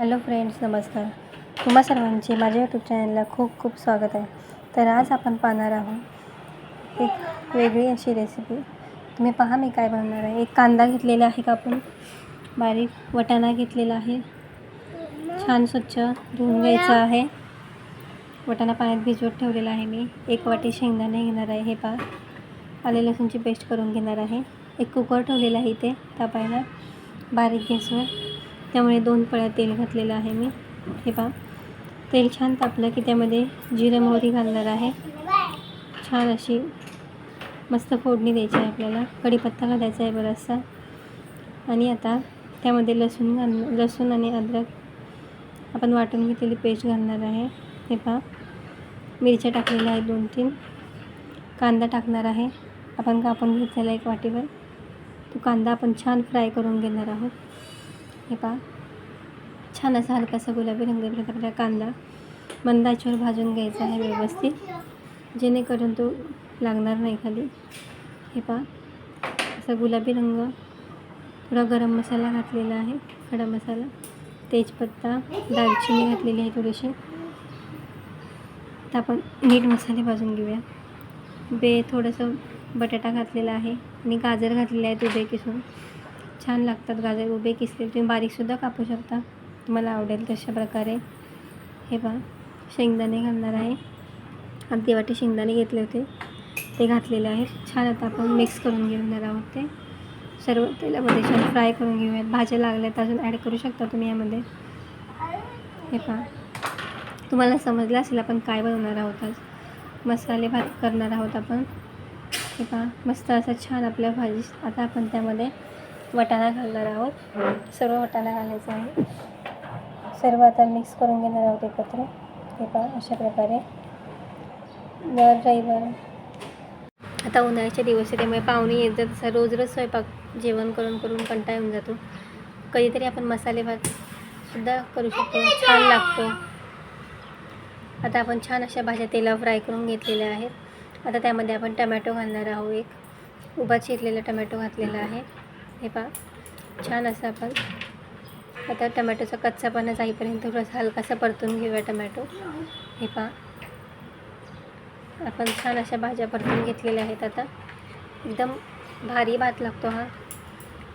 Hello friends नमस्कार. तुम्हा सर्वांचे माझ्या यूट्यूब चॅनलला खूप खूप स्वागत आहे. तर आज आपण पाहणार आहोत एक वेगळी अशी रेसिपी तुम्ही पहा मी काय बनवणार आहे. एक कांदा घेतलेला आहे कापून. बारीक वटाणा घेतलेला आहे. छान स्वच्छ धुवून घ्यायचं आहे. वटाणा पाण्यात भिजवत ठेवलेला आहे मी. एक वाटी शेंगदाणे घेणार आहे. हे पा आले लसूणची पेस्ट करून घेणार आहे. एक कुकर ठेवलेला आहे इथे तापायला. बारीक गॅसवर. त्यामुळे दोन पळ्या तेल घातलेलं आहे मी. हे पहा. तेल छान तापलं की त्यामध्ये जिरे मोहरी घालणार आहे. छान अशी मस्त फोडणी द्यायची आहे आपल्याला. कढीपत्ता घालायचा आहे बराचसा. आणि आता त्यामध्ये लसूण घाल लसूण आणि अद्रक आपण वाटून घेतलेली पेस्ट घालणार आहे. हे पहा. मिरच्या टाकलेल्या आहेत दोन तीन. कांदा टाकणार आहे. आपण कापून घेतलेला एक वाटीवर. तो कांदा आपण छान फ्राय करून घेणार आहोत. हे पहा. छान असा हलकासा गुलाबी रंग प्रकारचा कांदा मंदाच्यावर भाजून घ्यायचा आहे व्यवस्थित. जेणेकरून तो लागणार नाही खाली. हे पहा. असा गुलाबी रंग थोडा गरम मसाला घातलेला आहे. खडा मसाला. तेजपत्ता दालचिनी घातलेली आहे थोडीशी. आता आपण मीठ मसाले भाजून घेऊया. बे थोडंसं बटाटा घातलेला आहे आणि गाजर घातलेले आहेत उभे किसून. छान लागतात गाजर. उभे किसले तुम्ही बारीकसुद्धा कापू शकता. तुम्हाला आवडेल कशा प्रकारे हे पहा शेंगदाणे घालणार आहे. अर्धी वाटी शेंगदाणे घेतले होते. ते घातलेले आहेत. छान आता आपण मिक्स करून घेणार आहोत ते. सर्व तेलामध्ये छान फ्राय करून घेऊयात. भाज्या लागल्या तर अजून ॲड करू शकता तुम्ही यामध्ये. हे पहा तुम्हाला समजलं असेल आपण काय बनवणार आहोत आज. मसाले भात करणार आहोत आपण. हे पहा मस्त असं छान आपल्या भाजी आता आपण त्यामध्ये वटाणा घालणार आहोत. सर्व वटाणा घालायचा आहे. सर्व आता मिक्स करून घेणार आहोत एकत्र. हे पहा अशा प्रकारे. दर रविवार आता उन्हाळ्याचे दिवस आहे त्यामुळे पाहुणे येत जात तसं रोज रोज स्वयंपाक जेवण करून करून कंटाळ येऊन जातो. कधीतरी आपण मसाले भात सुद्धा करू शकतो छान लागतो. आता आपण छान अशा भाज्या तेलावर फ्राय करून घेतलेल्या आहेत. आता त्यामध्ये आपण टमॅटो घालणार आहोत एक. उभा चिरलेला टमॅटो घातलेला आहे. हे पहा छान असं आपण आता टमॅटोचा कच्चापणा जाईपर्यंत थोडासा हलकासा परतून घेऊया टमॅटो. हे पहा. आपण छान अशा भाज्या परतून घेतलेल्या आहेत आता. एकदम भारी भात लागतो हा.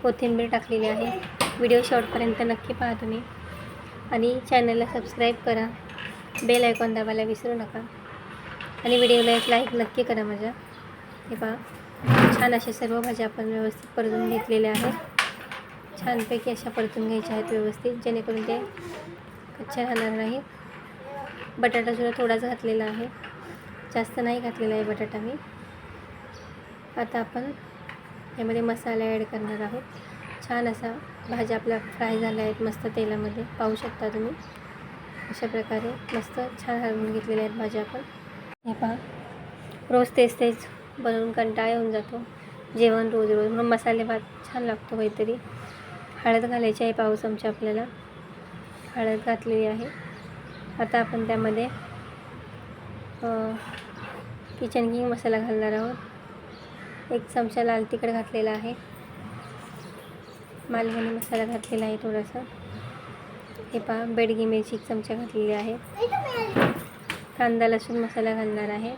कोथिंबीर टाकलेली आहे. व्हिडिओ शॉर्टपर्यंत नक्की पहा तुम्ही. आणि चॅनलला सबस्क्राईब करा. बेल आयकॉन दाबायला विसरू नका. आणि व्हिडिओला एक लाईक नक्की करा माझ्या. हे पहा. छान अशा सर्व भाज्या आपण व्यवस्थित परतून घेतलेल्या आहेत. छानपैकी अशा परतून घ्यायच्या आहेत व्यवस्थित जेणेकरून ते कच्च्या राहणार नाही. बटाटासुद्धा थोडाच घातलेला आहे. जास्त नाही घातलेला आहे बटाटा मी. आता आपण यामध्ये मसाला ॲड करणार आहोत. छान असा भाज्या आपल्या फ्राय झाल्या आहेत मस्त तेलामध्ये. पाहू शकता तुम्ही. अशा प्रकारे मस्त छान हलवून घेतलेल्या आहेत भाज्या आपण. हे पहा. रोज तेच तेच बनवून कंटाळा येऊन जातो. जेवण रोज रोज. म्हणून मसाले भात छान लागतो काहीतरी. हळद घालायची आहे पाव चमचा आपल्याला. हळद घातलेली आहे. आता आपण त्यामध्ये किचन किंग मसाला घालणार आहोत. एक चमचा लाल तिखट घातलेला आहे. मालवणी मसाला घातलेला आहे थोडासा. हे पहा बेडगी मिरची एक चमचा घातलेली आहे. कांदा लसूण मसाला घालणार आहे.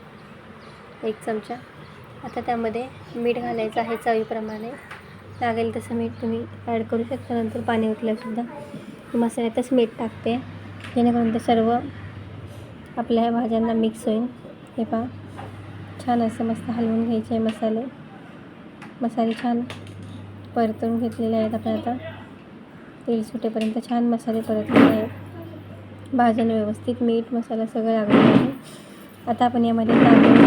एक चमचा. आता त्यामध्ये मीठ घालायचं आहे चवीप्रमाणे. लागेल तसं मीठ तुम्ही ॲड करू शकता. नंतर पाणी उठल्यासुद्धा मसाल्यातच मीठ टाकते. जेणेकरून ते सर्व आपल्या ह्या भाज्यांना मिक्स होईल. हे पहा. छान असं मस्त हलवून घ्यायचे आहे मसाले. मसाले छान परतून घेतलेले आहेत आपण आता. तेल सुटेपर्यंत छान मसाले परतलेले आहेत. भाज्यांना व्यवस्थित मीठ मसाला सगळं लागलेलं आहे. आता आपण यामध्ये तांदूळ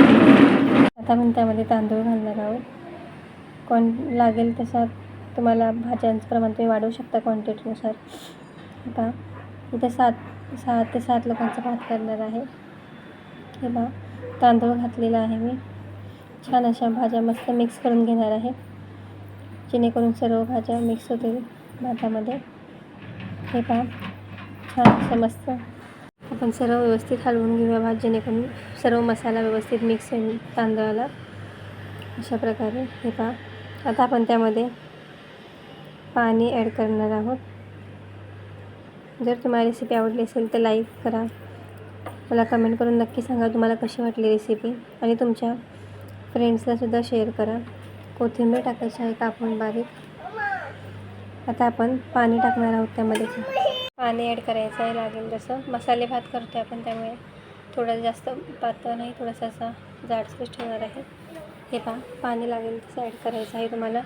आता आपण त्यामध्ये तांदूळ घालणार आहोत. कॉन लागेल तसा तुम्हाला भाज्यांचं प्रमाण तुम्ही वाढवू शकता क्वांटिटीनुसार पहा इथे सात सहा ते सात लोकांचा भात करणार आहे. हे पहा तांदूळ घातलेला आहे मी. छान अशा भाज्या मस्त मिक्स करून घेणार आहे. जेणेकरून सर्व भाज्या मिक्स होतील भातामध्ये. हे पहा छान असं मस्त. आपण सर्व व्यवस्थित हलवून घेऊया भात जेणेकरून सर्व मसाला व्यवस्थित मिक्स होईल तांदळाला. अशा प्रकारे. हे पहा आता आपण त्यामध्ये पाणी ॲड करणार आहोत. जर तुम्हाला रेसिपी आवडली असेल तर लाईक करा. मला कमेंट करून नक्की सांगा तुम्हाला कशी वाटली रेसिपी आणि तुमच्या फ्रेंड्सलासुद्धा शेअर करा. कोथिंबीर टाकायची आहे कापून बारीक. आता आपण पाणी टाकणार आहोत त्यामध्ये. पाणी ॲड करायचं आहे लागेल जसं. मसाले भात करतो आहे आपण त्यामुळे थोडं जास्त पातळ नाही थोडासा असा जाडसरच ठेवणार आहे. हे पहा पाणी लागेल तसं ॲड करायचं आहे तुम्हाला.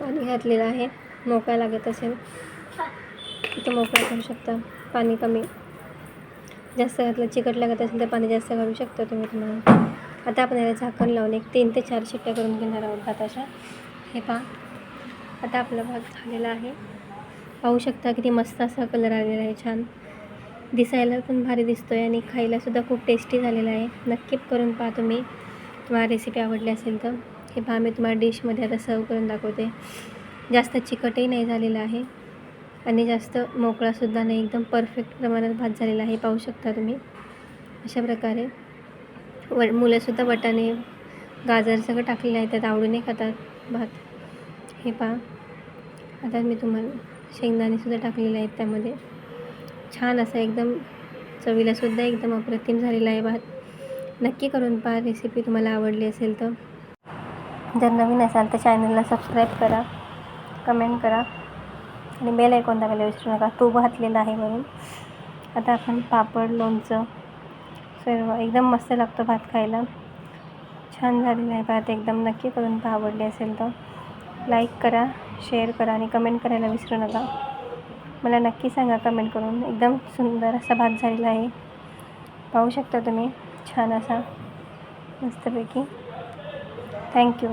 पाणी घातलेलं आहे. मोकळा लागत असेल. तर मोकळा करू शकता. पाणी कमी. जास्त घातलं चिकट लागत असेल तर पाणी जास्त घालू शकता तुम्ही तुम्हाला. आता आपण याला झाकण लावून एक तीन ते चार शिट्ट्या करून घेणार आहोत भाताच्या हे पहा. आता आपला भात झालेला आहे. पाहू शकता किती मस्त असा कलर आलेला आहे छान. दिसायला पण भारी दिसतो आहे आणि खायलासुद्धा खूप टेस्टी झालेला आहे. नक्की करून पहा तुम्ही. तुम्हाला रेसिपी आवडली असेल तर हे पहा मी तुम्हाला डिशमध्ये आता सर्व करून दाखवते. जास्त चिकटही नाही झालेलं आहे आणि जास्त मोकळासुद्धा नाही एकदम परफेक्ट प्रमाणात भात झालेला आहे पाहू शकता तुम्ही. अशा प्रकारे. व मुलंसुद्धा वटाणे गाजर सगळं टाकलेलं आहे त्यात आवडीने खातात भात. हे पहा. आता मी तुम्हाला शेंगदाणेसुद्धा टाकलेले आहेत त्यामध्ये. छान असं एकदम चवीलासुद्धा एकदम अप्रतिम झालेला आहे भात. नक्की करून पहा रेसिपी तुम्हाला आवडली असेल तर. जर नवीन असाल तर चॅनलला सबस्क्राईब करा कमेंट करा आणि बेल ऐकून दाबायला विसरू नका. तूप घातलेला आहे म्हणून. आता आपण पापड लोणचं सर्व एकदम मस्त लागतो भात खायला. छान झालेलं आहे भात एकदम. नक्की करून पहा आवडली असेल तर. लाईक करा शेअर करा आणि कमेंट करायला विसरू नका. मला नक्की सांगा कमेंट करून. एकदम सुंदर असा भात झालेला आहे. पाहू शकता तुम्ही. छान असा मस्तपैकी. थँक्यू